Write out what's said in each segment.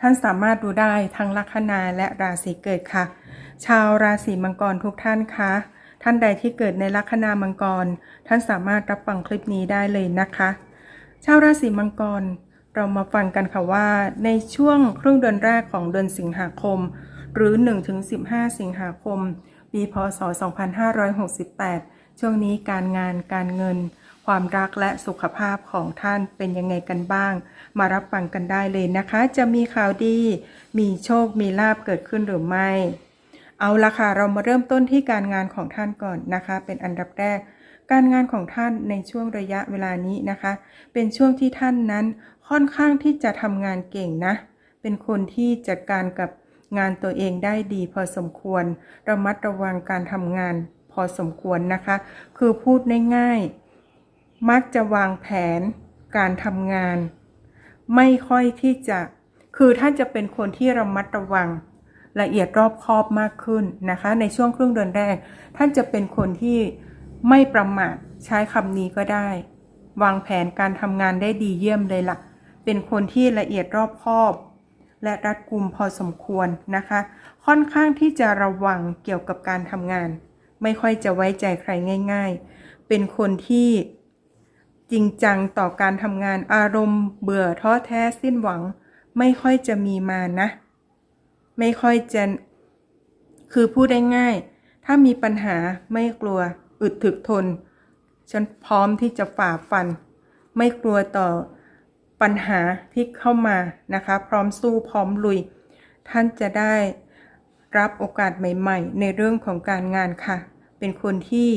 ท่านสามารถดูได้ทั้งลัคนาและราศีเกิดค่ะ ชาวราศีมังกรทุกท่านคะท่านใดที่เกิดในลัคนามังกร ท่านสามารถรับฟังคลิปนี้ได้เลยนะคะ ชาวราศีมังกร เรามาฟังกันค่ะว่า ในช่วงครึ่งเดือนแรกของเดือนสิงหาคม หรือ 1-15 สิงหาคม ปีพศ 2568 ช่วงนี้การงานการเงิน ความรักและสุขภาพของท่านเป็นยังไงกันบ้าง มารับฟังกันได้เลยนะคะ จะมีข่าวดี มีโชคมีลาบเกิดขึ้นหรือไม่ เอาละค่ะเรามาเริ่มต้นที่การงานของท่านก่อนนะคะ เป็นอันดับแรก การงานของท่านในช่วงระยะเวลานี้นะคะ เป็นช่วงที่ท่านนั้นค่อนข้างที่จะทำงานเก่งนะ เป็นคนที่จัดการกับงานตัวเองได้ดีพอสมควร ระมัดระวังการทำงานพอสมควรนะคะ คือพูดง่ายๆ มักจะวางแผนการทำงาน ไม่ค่อยที่จะ คือท่านจะเป็นคนที่ระมัดระวัง ละเอียดรอบคอบมากขึ้นนะคะ ในช่วงครึ่งเดือนแรก ท่านจะเป็นคนที่ไม่ประมาทใช้คำนี้ก็ได้ วางแผนการทำงานได้ดีเยี่ยมเลยละ่ะ เป็นคนที่ละเอียดรอบคอบ และรัดกุมพอสมควรนะคะ ค่อนข้างที่จะระวังเกี่ยวกับการทำงาน ไม่ค่อยจะไว้ใจใครง่าย ๆ เป็นคนที่ จริงจังต่อการทำงานอารมณ์ เบื่อท้อแท้สิ้นหวัง ไม่ค่อยจะมีมานะ ไม่ค่อยจะคือพูดได้ง่าย ถ้ามีปัญหาไม่กลัว อึดถึกทน ฉันพร้อมที่จะฝ่าฟัน ไม่กลัวต่อปัญหาที่เข้ามานะคะ พร้อมสู้พร้อมลุย ท่านจะได้รับโอกาสใหม่ ๆ ในเรื่องของการงานค่ะ เป็นคนที่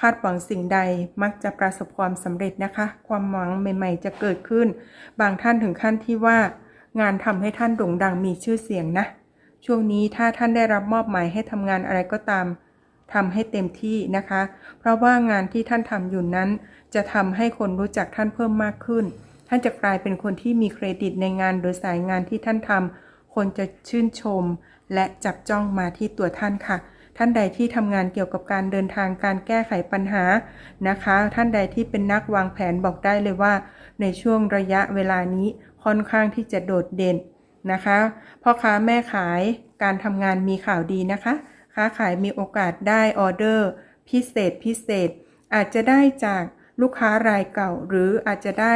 คาดหวังสิ่งใดมักจะประสบความสำเร็จนะคะ ความหวังใหม่ ๆ จะเกิดขึ้น บางท่านถึงขั้นที่ว่า งานทำให้ท่านโด่งดังมีชื่อเสียงนะ ช่วงนี้ถ้าท่านได้รับมอบหมายให้ทำงานอะไรก็ตามทำให้เต็มที่นะคะ เพราะว่างานที่ท่านทำอยู่นั้น จะทำให้คนรู้จักท่านเพิ่มมากขึ้น ท่านจะกลายเป็นคนที่มีเครดิตในงานโดยสายงานที่ท่านทำคนจะชื่นชม และจับจ้องมาที่ตัวท่านค่ะ ท่านใดที่ทำงานเกี่ยวกับการเดินทางการแก้ไขปัญหานะคะ ท่านใดที่เป็นนักวางแผนบอกได้เลยว่า ในช่วงระยะเวลานี้ค่อนข้างที่จะโดดเด่นนะคะพ่อค้าแม่ขายการทำงานมีข่าวดีนะคะ ค้าขายมีโอกาสได้ออเดอร์ พิเศษพิเศษ อาจจะได้จากลูกค้ารายเก่า หรืออาจจะได้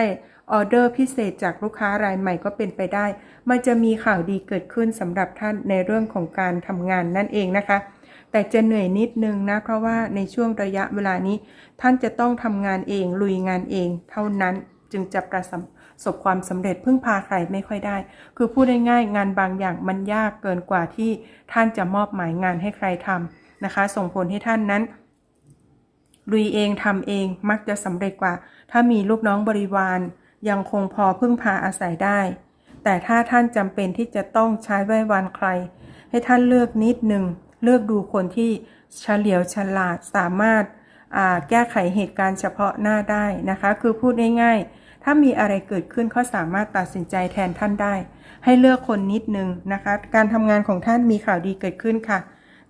ออเดอร์พิเศษจากลูกค้ารายใหม่ก็เป็นไปได้ มันจะมีข่าวดีเกิดขึ้นสำหรับท่านในเรื่องของการทำงานนั่นเองนะคะ แต่จะเหนื่อยนิดนึงนะ เพราะว่าในช่วงระยะเวลานี้ ท่านจะต้องทำงานเอง ลุยงานเอง เท่านั้นจึงจะประสบความสำเร็จพึ่งพาใครไม่ค่อยได้ คือพูดง่ายๆงานบางอย่างมันยากเกินกว่าที่ท่านจะมอบหมายงานให้ใครทำนะคะ ส่งผลให้ท่านนั้นลุยเองทำเองมักจะสำเร็จกว่า ถ้ามีลูกน้องบริวาร ยังคงพอพึ่งพาอาศัยได้ แต่ถ้าท่านจำเป็นที่จะต้องใช้ไว้วันใคร ให้ท่านเลือกนิดหนึ่ง เลือกดูคนที่เฉลียวฉลาดสามารถแก้ไขเหตุการณ์เฉพาะหน้าได้นะคะ คือพูดง่ายๆ ถ้ามีอะไรเกิดขึ้นเขาสามารถตัดสินใจแทนท่านได้ ให้เลือกคนนิดนึงนะคะ การทำงานของท่านมีข่าวดีเกิดขึ้นค่ะ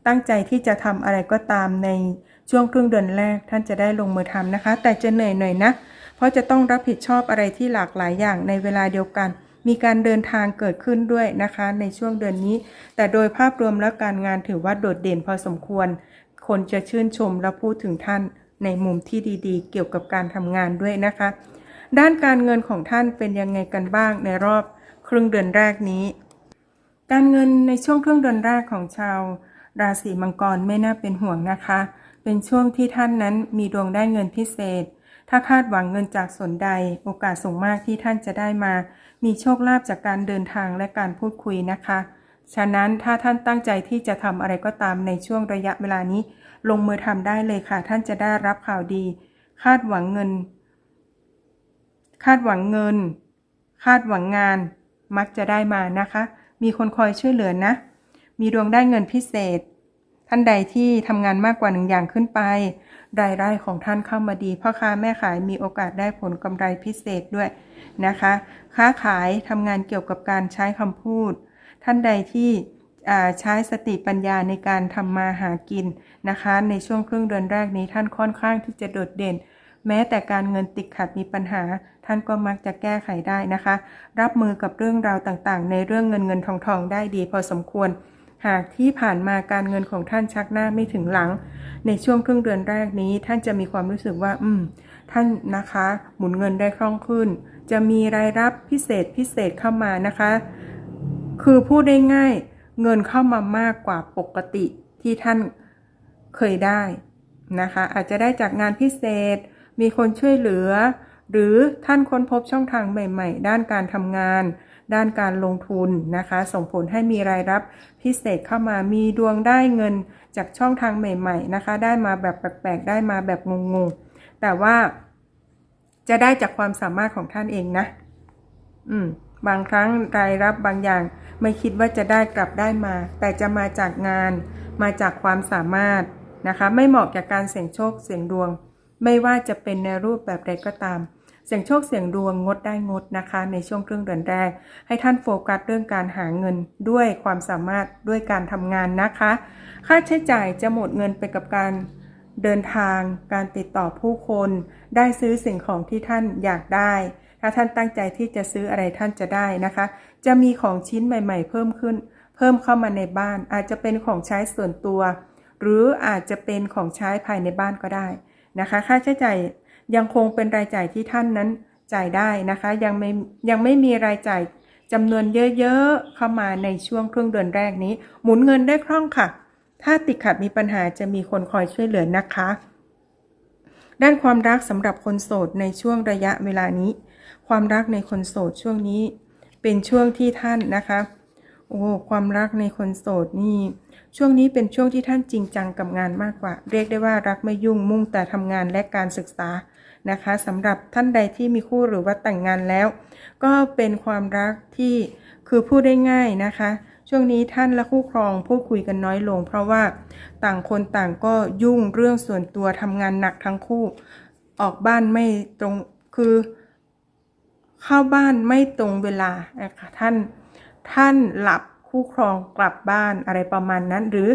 ตั้งใจที่จะทำอะไรก็ตามในช่วงครึ่งเดือนแรกท่านจะได้ลงมือทำนะคะ แต่จะเหนื่อยหน่อยนะ เพราะจะต้องรับผิดชอบอะไรที่หลากหลายอย่างในเวลาเดียวกัน มีการเดินทางเกิดขึ้นด้วยนะคะ ในช่วงเดือนนี้ แต่โดยภาพรวมแล้วการงานถือว่าโดดเด่นพอสมควร คนจะชื่นชมและพูดถึงท่านในมุมที่ดีๆ เกี่ยวกับการทำงานด้วยนะคะ ด้านการเงินของท่านเป็นยังไงกันบ้างในรอบครึ่งเดือนแรกนี้ การเงินในช่วงครึ่งเดือนแรกของชาว ราศีมังกรไม่น่าเป็นห่วงนะคะ เป็นช่วงที่ท่านนั้นมีดวงได้เงินพิเศษ ถ้าคาดหวังเงินจากส่วนใด โอกาสสูงมากที่ท่านจะได้มา มีโชคลาภจากการเดินทางและการพูดคุยนะคะ ฉะนั้นถ้าท่านตั้งใจที่จะทำอะไรก็ตามในช่วงระยะเวลานี้ ลงมือทำได้เลยค่ะ ท่านจะได้รับข่าวดี คาดหวังเงิน คาดหวังเงิน คาดหวังงาน มักจะได้มานะคะ มีคนคอยช่วยเหลือนะ มีดวงได้เงินพิเศษ ท่านใดที่ทำงานมากกว่าหนึ่งอย่างขึ้นไป รายได้ของท่านเข้ามาดีพ่อค้าแม่ขายมีโอกาสได้ผลกำไรพิเศษด้วยนะคะ ค้าขายทำงานเกี่ยวกับการใช้คำพูด ท่านใดที่ใช้สติปัญญาในการทำมาหากินนะคะ ในช่วงครึ่งเดือนแรกนี้ท่านค่อนข้างที่จะโดดเด่น แม้แต่การเงินติดขัดมีปัญหา ท่านก็มักจะแก้ไขได้นะคะ รับมือกับเรื่องราวต่างๆ ในเรื่องเงินเงินทองทองได้ดีพอสมควร หากที่ผ่านมาการเงินของท่านชักหน้าไม่ถึงหลัง ในช่วงครึ่งเดือนแรกนี้ ท่านจะมีความรู้สึกว่า อืม ท่านนะคะ หมุนเงินได้คล่องขึ้น จะมีรายรับพิเศษพิเศษเข้ามานะคะ คือพูดได้ง่าย เงินเข้ามามากกว่าปกติที่ท่านเคยได้นะคะ อาจจะได้จากงานพิเศษ มีคนช่วยเหลือ หรือท่านค้นพบช่องทางใหม่ ๆ ด้านการทำงาน ด้านการลงทุนนะคะ ส่งผลให้มีรายรับพิเศษเข้ามามีดวงได้เงินจากช่องทางใหม่ ๆ นะคะ ได้มาแบบแปลกๆ ได้มาแบบงงๆ แต่ว่าจะได้จากความสามารถของท่านเองนะ อืม บางครั้งรายรับบางอย่างไม่คิดว่าจะได้กลับได้มา แต่จะมาจากงาน มาจากความสามารถนะคะ ไม่เหมาะกับการเสี่ยงโชคเสี่ยงดวง ไม่ว่าจะเป็นในรูปแบบใดก็ตาม เสี่ยงโชคเสี่ยงดวงงดได้งดนะคะ ในช่วงครึ่งเดือนแรก ให้ท่านโฟกัสเรื่องการหาเงินด้วยความสามารถด้วยการทำงานนะคะ ค่าใช้จ่ายจะหมดเงินไปกับการเดินทาง การติดต่อผู้คน ได้ซื้อสิ่งของที่ท่านอยากได้ ถ้าท่านตั้งใจที่จะซื้ออะไรท่านจะได้นะคะ จะมีของชิ้นใหม่ ๆ เพิ่มขึ้น เพิ่มเข้ามาในบ้าน อาจจะเป็นของใช้ส่วนตัว หรืออาจจะเป็นของใช้ภายในบ้านก็ได้นะคะ ค่าใช้จ่าย ยังคงเป็นรายจ่ายที่ท่านนั้นจ่ายได้นะคะ ยังไม่ยังไม่มีรายจ่ายจำนวนเยอะๆ เข้ามาในช่วงครึ่งเดือนแรกนี้ หมุนเงินได้คล่องค่ะ ถ้าติดขัดมีปัญหาจะมีคนคอยช่วยเหลือนะคะ ด้านความรักสำหรับคนโสดในช่วงระยะเวลานี้ ความรักในคนโสดช่วงนี้ เป็นช่วงที่ท่านนะคะโอ้ความรักในคนโสดนี่ ช่วงนี้เป็นช่วงที่ท่านจริงจังกับงานมากกว่า เรียกได้ว่ารักไม่ยุ่งมุ่งแต่ทำงานและการศึกษา นะคะสำหรับท่านใดที่มีคู่หรือว่าแต่งงานแล้ว ก็เป็นความรักที่คือพูดได้ง่ายนะคะ ช่วงนี้ท่านและคู่ครองพูดคุยกันน้อยลง เพราะว่าต่างคนต่างก็ยุ่งเรื่องส่วนตัวทำงานหนักทั้งคู่ ออกบ้านไม่ตรงคือเข้าบ้านไม่ตรงเวลานะคะท่านท่านหลับ คู่ครองกลับบ้านอะไรประมาณนั้น หรือ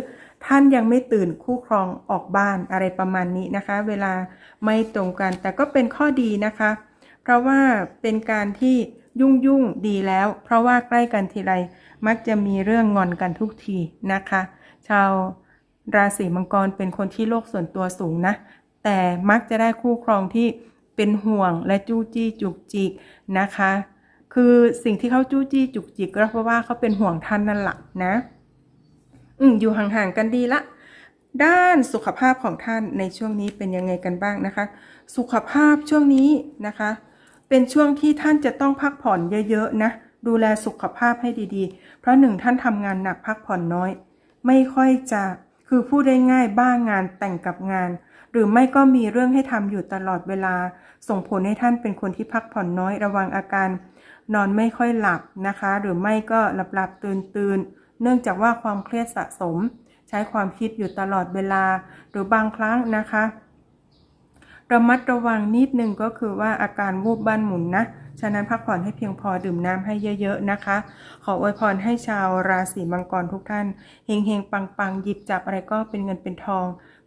ท่านยังไม่ตื่นคู่ครองออกบ้านอะไรประมาณนี้นะคะ เวลาไม่ตรงกัน แต่ก็เป็นข้อดีนะคะ เพราะว่าเป็นการที่ยุ่งยุ่งดีแล้ว เพราะว่าใกล้กันทีไรมักจะมีเรื่องงอนกันทุกทีนะคะ ชาวราศีมังกรเป็นคนที่โลกส่วนตัวสูงนะ แต่มักจะได้คู่ครองที่เป็นห่วงและจู้จี้จุกจิกนะคะ คือสิ่งที่เขาจู้จี้จุกจิกก็เพราะว่าเขาเป็นห่วงท่านนั่นแหละนะ อืมอยู่ห่างๆกันดีละ ด้านสุขภาพของท่านในช่วงนี้เป็นยังไงกันบ้างนะคะ สุขภาพช่วงนี้นะคะ เป็นช่วงที่ท่านจะต้องพักผ่อนเยอะๆนะ ดูแลสุขภาพให้ดีๆ เพราะหนึ่งท่านทำงานหนักพักผ่อนน้อย ไม่ค่อยจะ คือพูดได้ง่ายบ้างงานแต่งกับงาน หรือไม่ก็มีเรื่องให้ทำอยู่ตลอดเวลา ส่งผลให้ท่านเป็นคนที่พักผ่อนน้อยระวังอาการ นอนไม่ค่อยหลับนะคะ หรือไม่ก็หลับหลับตื่นตื่นเนื่องจากว่าความเครียดสะสม ใช้ความคิดอยู่ตลอดเวลา หรือบางครั้งนะคะระมัดระวังนิดนึงก็คือว่าอาการวูบบ้านหมุนนะ ฉะนั้นพักผ่อนให้เพียงพอดื่มน้ำให้เยอะๆนะคะ ขออวยพรให้ชาวราศีมังกรทุกท่าน เฮงๆ ปังๆ หยิบจับอะไรก็เป็นเงินเป็นทอง